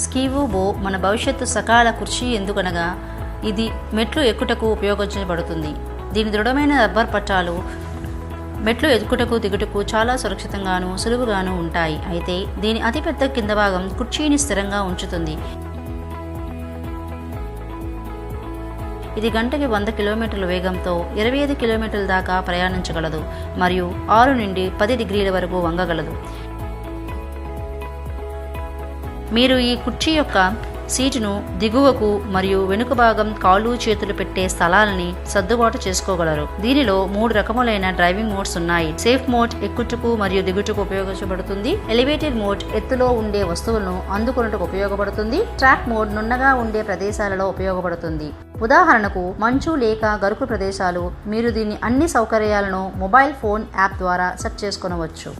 స్కీవు బో మన భవిష్యత్తు సకాల కుర్చీ ఎందుకనగా ఇది మెట్లు ఎక్కుటకు ఉపయోగించబడుతుంది. దీని దృఢమైన రబ్బర్ పట్టాలు మెట్లు ఎక్కుటకు దిగుటకు చాలా సురక్షితంగాను సులువుగాను ఉంటాయి. అయితే దీని అతిపెద్ద కింద భాగం కుర్చీని స్థిరంగా ఉంచుతుంది. ఇది గంటకి వంద కిలోమీటర్ల వేగంతో ఇరవై ఐదు కిలోమీటర్ల దాకా ప్రయాణించగలదు మరియు ఆరు నుండి పది డిగ్రీల వరకు వంగగలదు. మీరు ఈ కుర్చీ యొక్క సీటును దిగువకు మరియు వెనుక భాగం కాళ్ళు చేతులు పెట్టే స్థలాలని సర్దుబాటు చేసుకోగలరు. దీనిలో మూడు రకములైన డ్రైవింగ్ మోడ్స్ ఉన్నాయి. సేఫ్ మోడ్ ఎక్కుటకు మరియు దిగుటకు ఉపయోగించబడుతుంది. ఎలివేటెడ్ మోడ్ ఎత్తులో ఉండే వస్తువులను అందుకొనుటకు ఉపయోగపడుతుంది. ట్రాక్ మోడ్ నున్నగా ఉండే ప్రదేశాలలో ఉపయోగపడుతుంది. ఉదాహరణకు మంచు లేక గరుకు ప్రదేశాలు మీరు దీన్ని అన్ని సౌకర్యాలను మొబైల్ ఫోన్ యాప్ ద్వారా సెట్ చేసుకోవచ్చు